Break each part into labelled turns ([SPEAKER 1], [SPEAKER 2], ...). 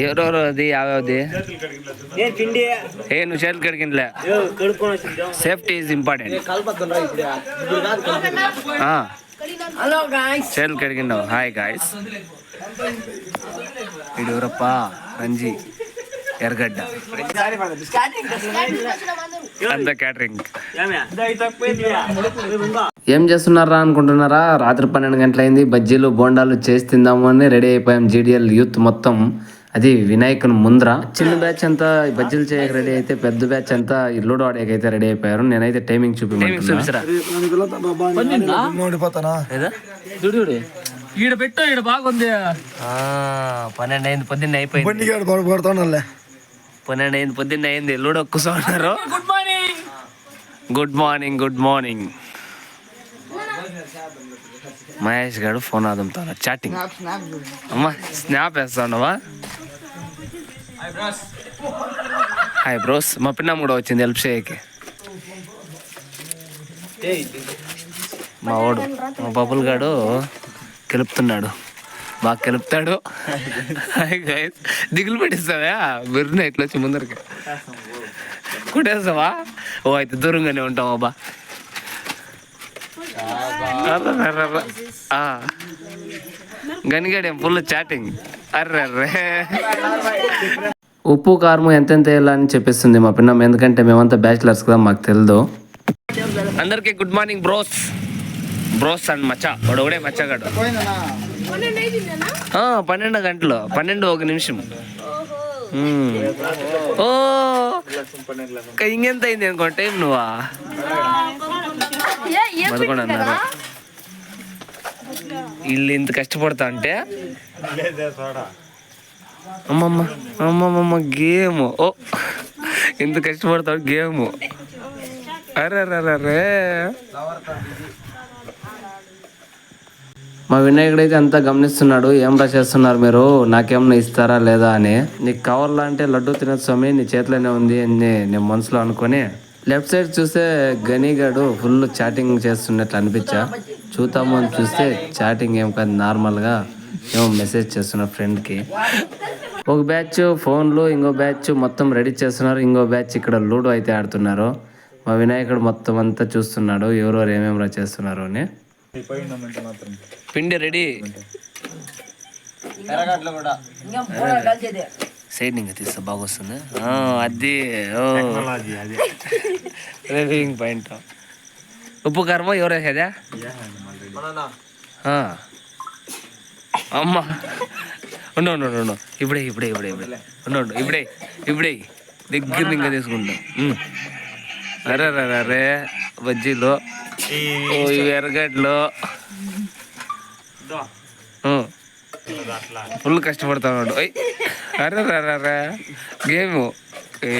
[SPEAKER 1] ఎవరెవరు అది యావ్యావది
[SPEAKER 2] నేను తిండి
[SPEAKER 1] ఏ నువ్వు చేతులు కడిగినలే
[SPEAKER 2] కడుక్కొని వచ్చింది
[SPEAKER 1] సేఫ్టీ ఈజ్ ఇంపార్టెంట్
[SPEAKER 2] కలపత్తుండ్రా ఇప్పుడు ఇప్పుడు కాదు కలిపేది.
[SPEAKER 3] హలో గాయ్స్
[SPEAKER 1] చేతులు కడిగినావు హాయ్ గాయస్ ఇడు ఎవరప్ప రంజీ ఎర్రగడ్డ అంత క్యాటరింగ్ ఏం చేస్తున్నారా అనుకుంటున్నారా? రాత్రి పన్నెండు గంటలైంది. బజ్జీలు బోండాలు చేసి తిందాము అని రెడీ అయిపోయాం. జీడిఎల్ యూత్ మొత్తం. అది వినాయకుని ముందర. చిన్న బ్యాచ్ అంతా ఈ బజ్జీలు చేయక రెడీ అయితే పెద్ద బ్యాచ్ అంతా ఈ లూడో ఆడేకి అయితే రెడీ అయిపోయారు. నేనైతే టైమింగ్ చూపిస్తారా
[SPEAKER 3] చూడు ఈడ పెట్టు ఈడ బాగుంది.
[SPEAKER 1] పన్నెండు అయింది పొద్దున్న అయిపోయింది. పన్నెండు అయింది పొద్దున్న అయింది. Ludo కూర్చోన్నారు
[SPEAKER 3] good morning.
[SPEAKER 1] Good morning good morning. Mahesh గారు ఫోన్ ఆదుతాను చాటింగ్ అమ్మా స్నాప్ వేస్తానవా? హాయ్ బ్రోస్ మా పిన్నమ్మ కూడా వచ్చింది హెల్ప్ చేయకి. మా వాడు మా బబుల్ గాడు కెలుపుతున్నాడు. బాగా కెలుపుతాడు. దిగులు పెట్టిస్తావా? బిర్న ఇట్లా వచ్చి ముందరికి? కొట్టేస్తావా? ఓ అయితే దూరంగానే ఉంటాం అబ్బా. గనిగాడేం ఫుల్ చాటింగ్ అర్రే ఉప్పు కారం ఎంతెంత వేయాలని చెప్పేస్తుంది మా పిన్నమ్మ ఎందుకంటే మేమంతా బ్యాచిలర్స్ కదా మాకు తెలియదు అందరికీ good morning bros bros and మచ్చ వాడు ఒకడే మచ్చగాడు పన్నెండు గంటలు. పన్నెండు ఒక నిమిషం. ఓ. ఇంకా ఇంకెంత అయింది అనుకో టైం నువ్వా పదకొండు అన్నారు వీళ్ళు ఇంత కష్టపడతా అంటే? అమ్మమ్మ అమ్మమ్మమ్మ గేమ్. ఓ ఇంత కష్టపడతాడు గేమ్. అరే అరే అరే మా వినాయకుడు అయితే అంతా గమనిస్తున్నాడు ఏం చేస్తున్నారు మీరు? నాకేమన్నా ఇస్తారా లేదా అని. నీకు కావాలా అంటే లడ్డు తినచ్చు స్వామి నీ చేతిలోనే ఉంది అని నేను మనసులో అనుకొని. లెఫ్ట్ సైడ్ చూస్తే గనిగాడు ఫుల్ చాటింగ్ చేస్తున్నట్లు అనిపించా. చూద్దాము అని చూస్తే చాటింగ్ ఏం కాదు నార్మల్గా ఏమో మెసేజ్ చేస్తున్నా ఫ్రెండ్కి ఒక బ్యాచ్ ఫోన్లు ఇంకో బ్యాచ్ మొత్తం రెడీ చేస్తున్నారు ఇంకో బ్యాచ్ ఇక్కడ లూడో అయితే ఆడుతున్నారు. మా వినాయకుడు మొత్తం అంతా చూస్తున్నాడు ఎవరెవరు ఏమేమి రా చేస్తున్నారు అని. పిండి రెడీ సైడ్ ఇంకా తీస్తా బాగా వస్తుంది. ఆ, అది రివింగ్ పాయింట్. ఉప్పు కారమో ఎవరు వేసేదా? అమ్మ. ఉండు ఉండు ఉండు, ఇప్పుడే ఇప్పుడే ఇప్పుడే ఇప్పుడే. ఉండు ఉండు. ఇప్పుడే ఇప్పుడే. దగ్గర ఇంకా తీసుకుంటాం. అరే అరే అరే, బజ్జీలు. ఎరగడ్లు ఎర్రగడ్డలు. ఫుల్ కష్టపడుతున్నాడు అరే అరే అరే గేమ్. ఏ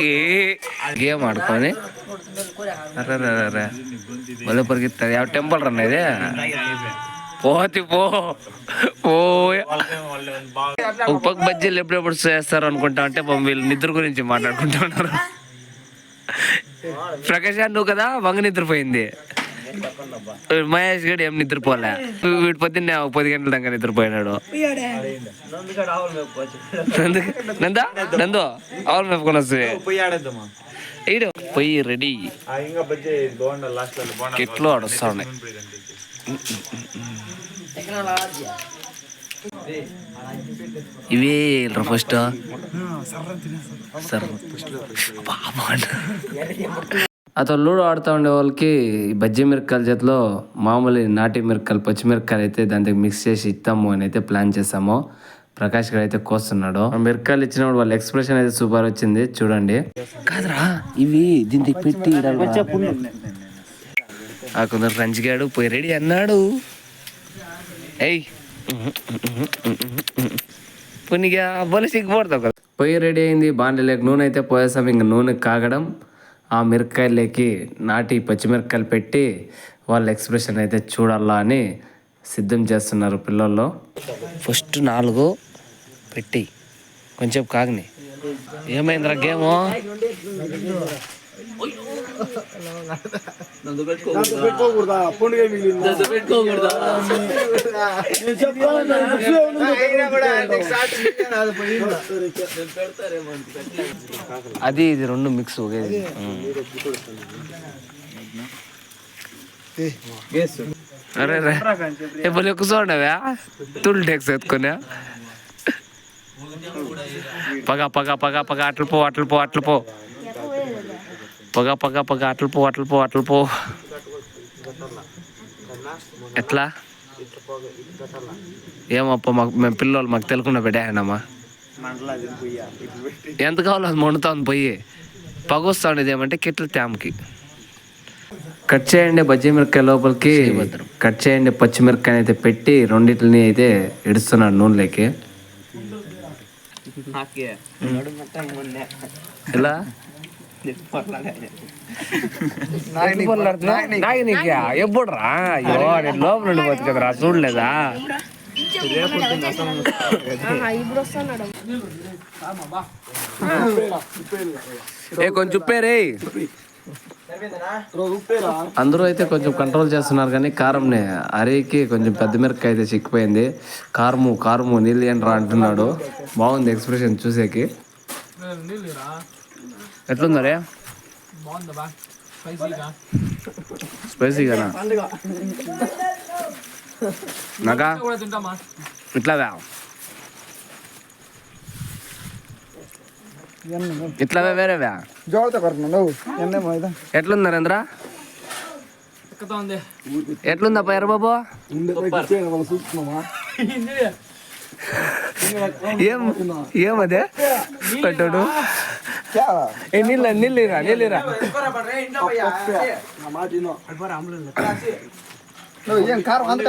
[SPEAKER 1] ఏ. గేమ్ ఆడుకొని అరే అరే అరే భలే టెంపుల్ రన్ ఇది? పోతి పో. ఒక పక్క బజ్జీలు ఎప్పుడెప్పుడు చేస్తారు అనుకుంటా అంటే వీళ్ళు నిద్ర గురించి మాట్లాడుకుంటా ఉన్నారు. ప్రకాష్ నువ్వు కదా? వంగ నిద్రపోయింది. మహేష్ గడు ఏం నిద్రపోలే? వీడి పొద్దున్నే పది గంటల దాకా నిద్రపోయినాడు. నందు నందా? ఆవులు మేపుకొని వస్తుంది ఈడు. పొయ్యి రెడీ.
[SPEAKER 4] ఆ ఇంకా బజ్జే బాగుండ లాస్ట్లో బాగుండ
[SPEAKER 1] కిట్లో ఆడొస్తా ఉన్నాయి. ఇవే ఫస్ట్ సరే బాబా అతను లూడో ఆడుతూ ఉండే వాళ్ళకి ఈ బజ్జీ మిరపకాయల చేతిలో మామూలు నాటి మిరపకాయలు పచ్చిమిరపకాయలు అయితే దాంతో మిక్స్ చేసి ఇస్తాము అని అయితే ప్లాన్ చేసాము ప్రకాష్ గారు అయితే కోస్తున్నాడు. ఆ మిరపకాయలు ఇచ్చినప్పుడు వాళ్ళ ఎక్స్ప్రెషన్ అయితే సూపర్ వచ్చింది. చూడండి. కాదురా ఇవి దీనికి పెట్టి ఆ కొందరు రంజిగాడు పోయి రెడీ అన్నాడు. ఏయ్. పునిగా బలి సిగ్గుపడతావు కదా. పొయ్యి రెడీ అయింది బాండలేక నూనె అయితే పోయేసాం ఇంక నూనె కాగడం. ఆ మిరపకాయలకి నాటి పచ్చిమిరపకాయలు పెట్టి వాళ్ళ ఎక్స్ప్రెషన్ అయితే చూడాలా అని సిద్ధం చేస్తున్నారు పిల్లల్లో. ఫస్ట్ నాలుగు పెట్టి. కొంచెం కాగని. ఏమైందిరా గేము? అది ఇది రెండు మిక్స్ ఒకేది అరే రే ఇప్పుడు ఎక్కువ చూడవా తుల్ టెక్స్ ఎత్తుకున్నా పగ పగ పగ పగ అట్లు పో అట్లు పో అట్లు పో. పగ పగ పగ అట్లు పో అట్లు పో అట్లు పో. ఎట్లా? ఏమప్ప మాకు మేము పిల్లలు మాకు తెలుకుండా పెట్టాయనమ్మా. ఎంత కావాలో అది మండుతాను పోయి. పగొస్తా ఉండేది ఏమంటే కిట్ల తేమకి. కట్ చేయండి బజ్జీ మిరపకాయ లోపలికి కట్ చేయండి పచ్చిమిరపకాయ అయితే పెట్టి రెండింటిని అయితే ఇడుస్తున్నాడు నూనెలోకి. ఎలా? ఎప్పుడు రా అయ్యో నేను లోపల ఉండిపోతుంది కదరా చూడలేదా? ఏ కొంచెం ఉప్పేరే అందరూ అయితే కొంచెం కంట్రోల్ చేస్తున్నారు కానీ కారంనే అరేకి కొంచెం పెద్ద మిరపకాయ అయితే చిక్కిపోయింది. కారము కారము నీళ్ళు ఏంట్రా అంటున్నాడు. బాగుంది ఎక్స్ప్రెషన్ చూసేకి. ఎట్లుందరే నాకా?
[SPEAKER 3] కూడా తింటామా?
[SPEAKER 1] ఇట్లావా ఇట్లావే వేరేవా
[SPEAKER 5] జోడత ఎన్నే
[SPEAKER 1] ఎట్లుంది నరేంద్ర? ఎర్రబాబు?
[SPEAKER 5] చూస్తున్నావా?
[SPEAKER 1] ఏం ఏమదే? పెట్టాడు. ఏ నీళ్ళ నీళ్ళిరా నీళ్ళిరా
[SPEAKER 5] నువ్వు ఏం కారం అంత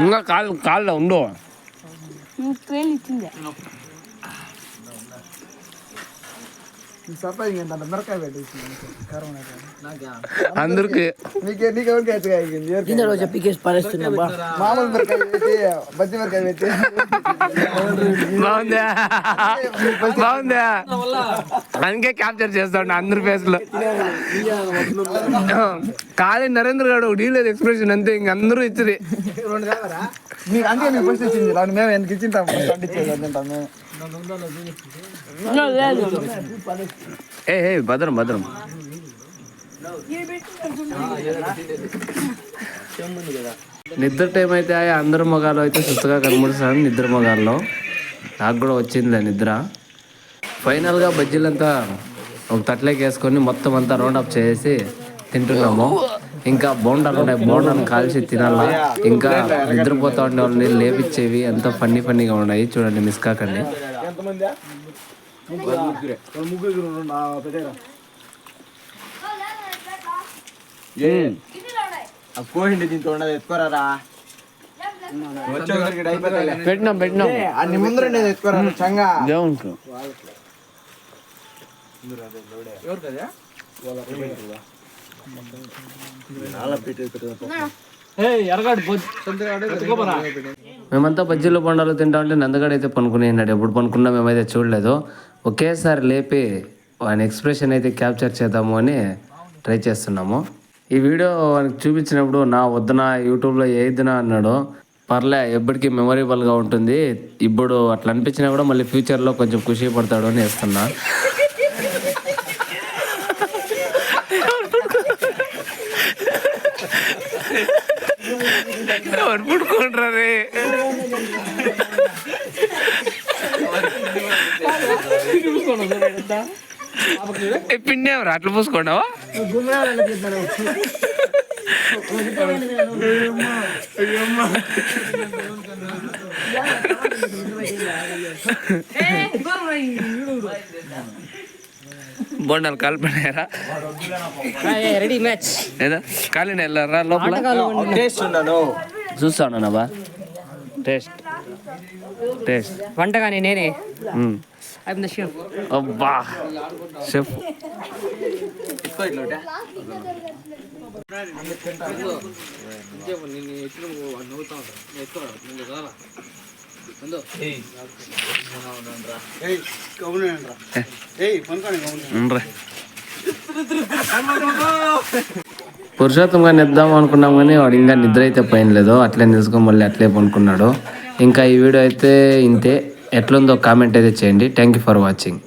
[SPEAKER 1] ఇంకా కాళ్ళు కాళ్ళ ఉండు
[SPEAKER 6] ట్రైన్ ఇచ్చిందే
[SPEAKER 5] సర్ప్రైజ్ ఏంటంటే మిరకాయ పెట్టేసి కారం
[SPEAKER 1] అందరికి.
[SPEAKER 5] నీకే నీకెవరికి అయితే
[SPEAKER 7] చెప్పికేసి పడేస్తున్నా బా.
[SPEAKER 5] మామూలు మిరకాయ పెట్టి బజ్జి మిరకాయ పెట్టి
[SPEAKER 1] బాగుందా? బాగుందా? అందుకే క్యాప్చర్ చేస్తా ఉన్నా అందరి ఫేస్లో. కాళీ నరేంద్ర గారు డీలేదు ఎక్స్ప్రెషన్ అంతే ఇంక అందరూ ఇచ్చింది.
[SPEAKER 5] మీకు అందుకే మీకు ఫస్ట్ ఇచ్చింది. మేము ఎందుకు ఇచ్చింటాం ఫస్ట్ ఇచ్చేది తింటాం మేము.
[SPEAKER 1] ఏ ఏ భద్రం భద్రం. నిద్ర టైం అయితే అందరు మగాళ్ళు అయితే సుత్తగా కనబడుతున్నాడు నిద్ర మగాల్లో. నాకు కూడా వచ్చిందిలే నిద్ర. ఫైనల్గా బజ్జీలంతా ఒక తట్లోకి వేసుకొని మొత్తం అంతా రౌండ్ అప్ చేసి తింటున్నాము. ఇంకా బోండాలు ఉన్నాయి బోండాలు కాల్చి తినాలా? ఇంకా నిద్రపోతా ఉండే వాళ్ళని లేపిచ్చేవి ఎంతో ఫన్నీ ఫన్నీగా ఉన్నాయి. చూడండి మిస్ కాకండి.
[SPEAKER 5] ఎంతమంది ముగ్గురు. పెట్టారా. కోహిండి దీంతో ఉండదు. ఎత్తుకోరా వచ్చేసరికి అయిపోతాయి
[SPEAKER 1] పెట్టినాం పెట్టినాం.
[SPEAKER 5] అన్ని ఎత్తుకోరా చంగా.
[SPEAKER 1] మేమంతా బజ్జీలు బొండాలు తింటా ఉంటే నందగాడు అయితే పనుకునేనాడు ఎప్పుడు పనుకున్నా మేమైతే చూడలేదు. ఒకేసారి లేపి ఆయన ఎక్స్ప్రెషన్ అయితే క్యాప్చర్ చేద్దాము అని ట్రై చేస్తున్నాము. ఈ వీడియో వానికి చూపించినప్పుడు నా వద్దున యూట్యూబ్లో ఏదినా అన్నాడు పర్లే ఎప్పటికీ మెమొరబుల్గా ఉంటుంది. ఇప్పుడు అట్లా అనిపించినా కూడా మళ్ళీ ఫ్యూచర్లో కొంచెం ఖుషి పడతాడు అని వేస్తున్నా. రే ఏ పిండి ఎవరు అట్లా పూసుకున్నావా బోండాలు కాలిపోయినారా
[SPEAKER 3] రెడీ మ్యాచ్
[SPEAKER 1] ఏదా? కాలిన వెళ్ళారా లోపల? చూస్తానబ్బా టేస్ట్. టేస్ట్.
[SPEAKER 3] వంటగాని నేనే. I'm the chef.
[SPEAKER 1] అబ్బా. షెఫ్. ఉండ్రా. పురుషోత్తం గారిని ఇద్దాం అనుకున్నాం కానీ వాడు ఇంకా నిద్ర అయితే పోయిన లేదు. అట్లే నిలుచుకొని మళ్ళీ అట్లే పనుకున్నాడు. ఇంకా ఈ వీడియో అయితే ఇంతే. ఎట్లుందో కామెంట్ అయితే చేయండి. Thank you for watching